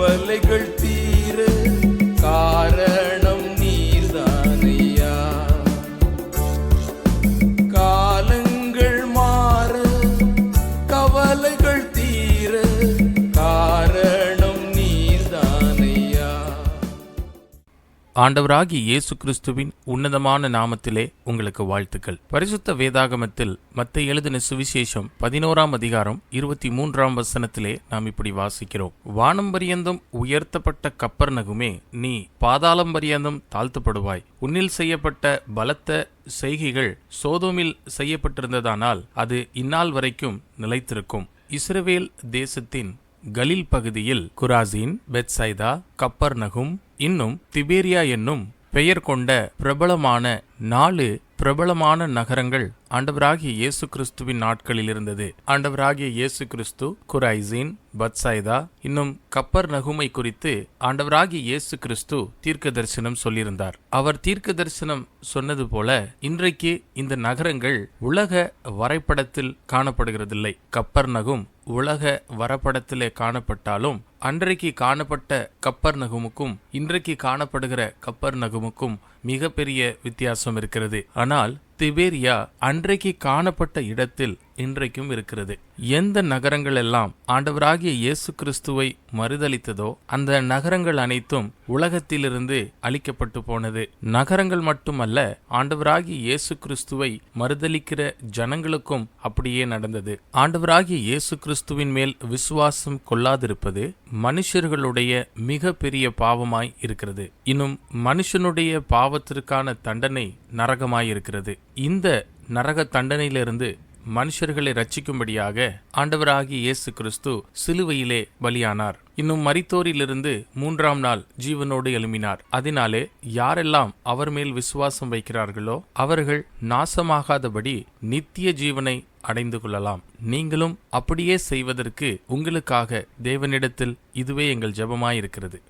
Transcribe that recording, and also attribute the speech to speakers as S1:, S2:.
S1: கவலைகள்
S2: ஆண்டவராகிய இயேசு கிறிஸ்துவின் உன்னதமான நாமத்திலே உங்களுக்கு வாழ்த்துக்கள். பரிசுத்த வேதாகமத்தில் மத்தை எழுதின சுவிசேஷம் பதினோராம் அதிகாரம் இருபத்தி மூன்றாம் வசனத்திலே நாம் இப்படி வாசிக்கிறோம். வானம் பரியந்தம் உயர்த்தப்பட்ட கப்பர் நகுமே நீ பாதாளம் பரியந்தம் தாழ்த்தப்படுவாய். உன்னில் செய்யப்பட்ட பலத்த செய்கைகள் சோதோமில் செய்யப்பட்டிருந்ததானால் அது இந்நாள் வரைக்கும் நிலைத்திருக்கும். இஸ்ரவேல் தேசத்தின் கலில் பகுதியில் குராசின் பெட்சைதா கப்பர் நகும் இன்னும் திபேரியா என்னும் பெயர் கொண்ட பிரபலமான நாலு பிரபலமான நகரங்கள் ஆண்டவராகிய இயேசு கிறிஸ்துவின் நாட்களில் இருந்தது. ஆண்டவராகிய இயேசு கிறிஸ்து குரைசின் பத்சைதா இன்னும் கப்பர் நகுமை குறித்து ஆண்டவராகிய இயேசு கிறிஸ்து தீர்க்க தரிசனம் சொல்லியிருந்தார். அவர் தீர்க்க தரிசனம் சொன்னது போல இன்றைக்கு இந்த நகரங்கள் உலக வரைபடத்தில் காணப்படுகிறதில்லை. கப்பர் நகும் உலக வரப்படத்திலே காணப்பட்டாலும் அன்றைக்கு காணப்பட்ட கப்பர் நகுமுக்கும் இன்றைக்கு காணப்படுகிற கப்பர் நகுமுக்கும் மிகப்பெரிய வித்தியாசம் இருக்கிறது. ஆனால் திபேரியா அன்றைக்கு காணப்பட்ட இடத்தில் இன்றைக்கும் இருக்கிறது. எந்த நகரங்கள் எல்லாம் ஆண்டவராகிய இயேசு கிறிஸ்துவை மறுதளித்ததோ அந்த நகரங்கள் அனைத்தும் உலகத்திலிருந்து அழிக்கப்பட்டு போனது. நகரங்கள் மட்டுமல்ல ஆண்டவராகிய இயேசு கிறிஸ்துவை மறுதளிக்கிற ஜனங்களுக்கும் அப்படியே நடந்தது. ஆண்டவராகிய இயேசு கிறிஸ்துவின் மேல் விசுவாசம் கொள்ளாதிருப்பது மனுஷர்களுடைய மிக பெரிய பாவமாய் இருக்கிறது. இன்னும் மனுஷனுடைய பாவத்திற்கான தண்டனை நரகமாயிருக்கிறது. இந்த நரக தண்டனையிலிருந்து மனுஷர்களை ரட்சிக்கும்படியாக ஆண்டவராகிய இயேசு கிறிஸ்து சிலுவையிலே பலியானார். இன்னும் மரித்தோரிலிருந்து மூன்றாம் நாள் ஜீவனோடு எழும்பினார். அதனாலே யாரெல்லாம் அவர் மேல் விசுவாசம் வைக்கிறார்களோ அவர்கள் நாசமாகாதபடி நித்திய ஜீவனை அடைந்து கொள்ளலாம். நீங்களும் அப்படியே செய்வதற்கு உங்களுக்காக தேவனிடத்தில் இதுவே எங்கள் ஜெபமாயிருக்கிறது.